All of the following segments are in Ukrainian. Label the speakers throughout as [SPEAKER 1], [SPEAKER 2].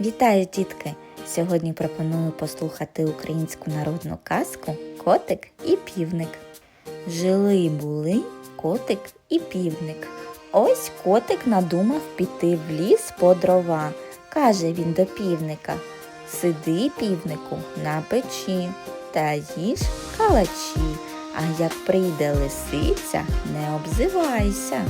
[SPEAKER 1] Вітаю, дітки! Сьогодні пропоную послухати українську народну казку Котик і півник. Жили були котик і півник. Ось котик надумав піти в ліс по дрова. Каже він до півника: Сиди, півнику, на печі та їж калачі, а як прийде лисиця, не обзивайся.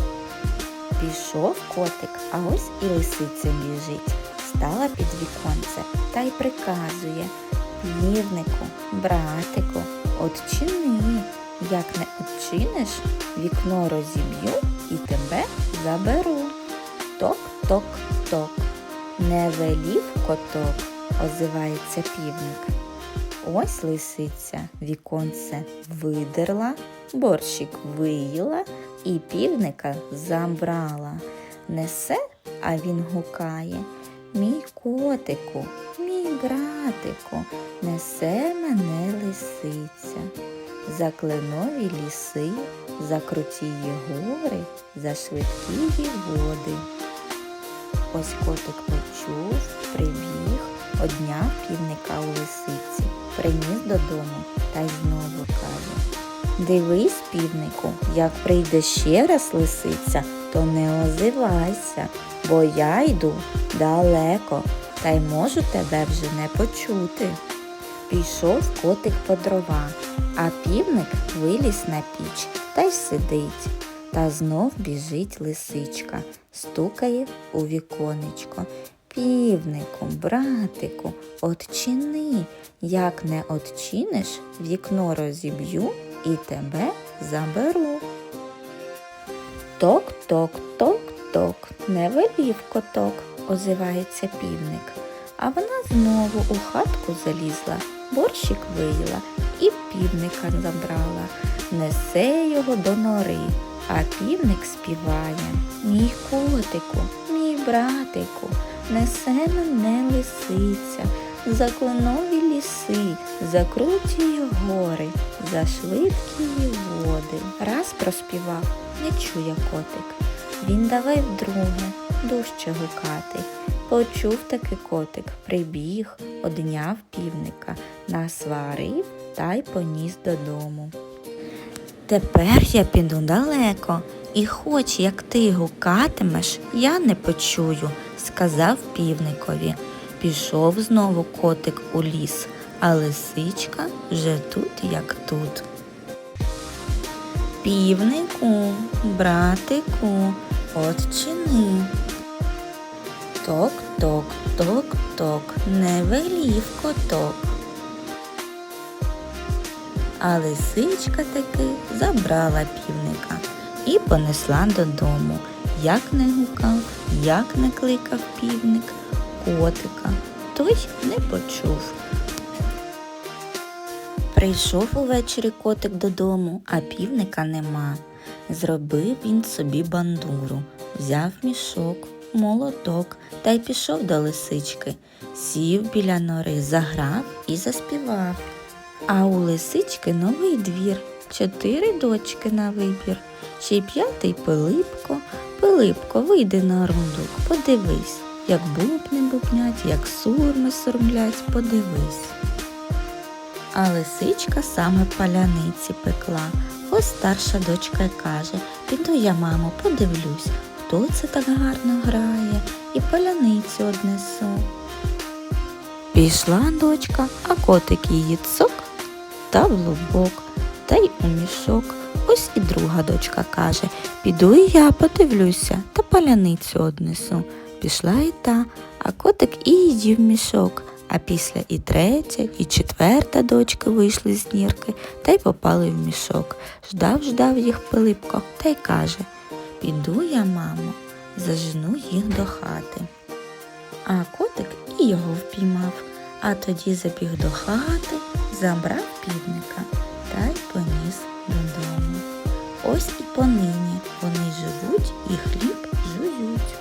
[SPEAKER 1] Пішов котик, а ось і лисиця біжить. Стала під віконце та й приказує півнику, братику, отчини. Як не отчиниш, вікно розіб'ю і тебе заберу. Ток-ток-ток. Не велів коток, озивається півник. Ось лисиця віконце видерла, борщик виїла і півника забрала. Несе, а він гукає. Мій котику, мій братику, несе мене лисиця. За кленові ліси, за крутії гори, за швидкі води. Ось котик почув, прибіг, одняв півника у лисиці, приніс додому та й знову каже. Дивись, півнику, як прийде ще раз лисиця, то не озивайся, бо я йду далеко, та й можу тебе вже не почути. Пішов котик по дрова, а півник виліз на піч та й сидить. Та знов біжить лисичка, стукає у віконечко. Півнику, братику, отчини, як не отчиниш, вікно розіб'ю і тебе заберу. Ток-ток-ток-ток, не велів коток, озивається півник. А вона знову у хатку залізла, борщик виїла і півника забрала. Несе його до нори, а півник співає. Мій котику, братику, несе мене лисиця, за кленові ліси, за круті гори, за швидкі води. Раз проспівав, не чує котик. Він давай вдруге, дужче гукати. Почув таки котик, прибіг, одняв півника, насварив та й поніс додому. Тепер я піду далеко, і хоч як ти гукатимеш, я не почую, сказав півникові. Пішов знову котик у ліс, а лисичка вже тут, як тут. Півнику, братику, от чини. Ток-ток, ток-ток, не велів коток. А лисичка таки забрала півника і понесла додому. Як не гукав, як не кликав півник котика, той не почув. Прийшов увечері котик додому, а півника нема. Зробив він собі бандуру, взяв мішок, молоток та й пішов до лисички. Сів біля нори, заграв і заспівав. А у лисички новий двір, чотири дочки на вибір, ще й п'ятий Пилипко. Пилипко, вийди на рундук, подивись, як бубни бубнять, як сурми сурмлять, подивись. А лисичка саме паляниці пекла. Ось старша дочка каже, піду я, мамо, подивлюсь, хто це так гарно грає, і паляницю однесу. Пішла дочка, а котик її цок та в лубок, та й у мішок. Ось і друга дочка каже, піду і я подивлюся та паляницю однесу. Пішла і та, а котик і її в мішок. А після і третя, і четверта дочки вийшли з нірки та й попали в мішок. Ждав, ждав їх Пилипко та й каже Піду я, мамо, зажену їх до хати. А котик і його впіймав, а тоді забіг до хати, забрав півника та й поніс додому. Ось і понині вони живуть і хліб жують.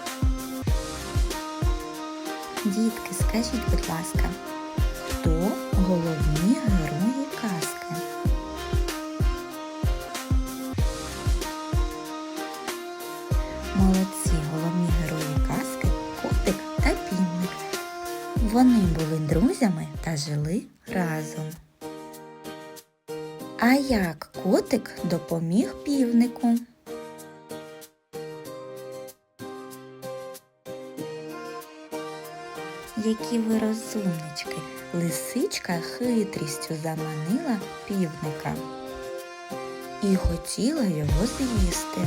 [SPEAKER 1] Дітки, скажіть, будь ласка, хто головні герої казки? Молодці, головні герої казки котик та півник. Вони були друзями та жили разом. А як котик допоміг півнику? Які ви розумнички, лисичка хитрістю заманила півника і хотіла його з'їсти.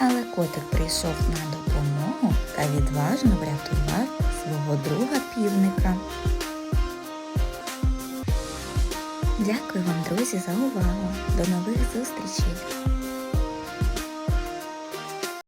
[SPEAKER 1] Але котик прийшов на допомогу та відважно врятував свого друга півника. Дякую вам, друзі, за увагу. До нових зустрічей!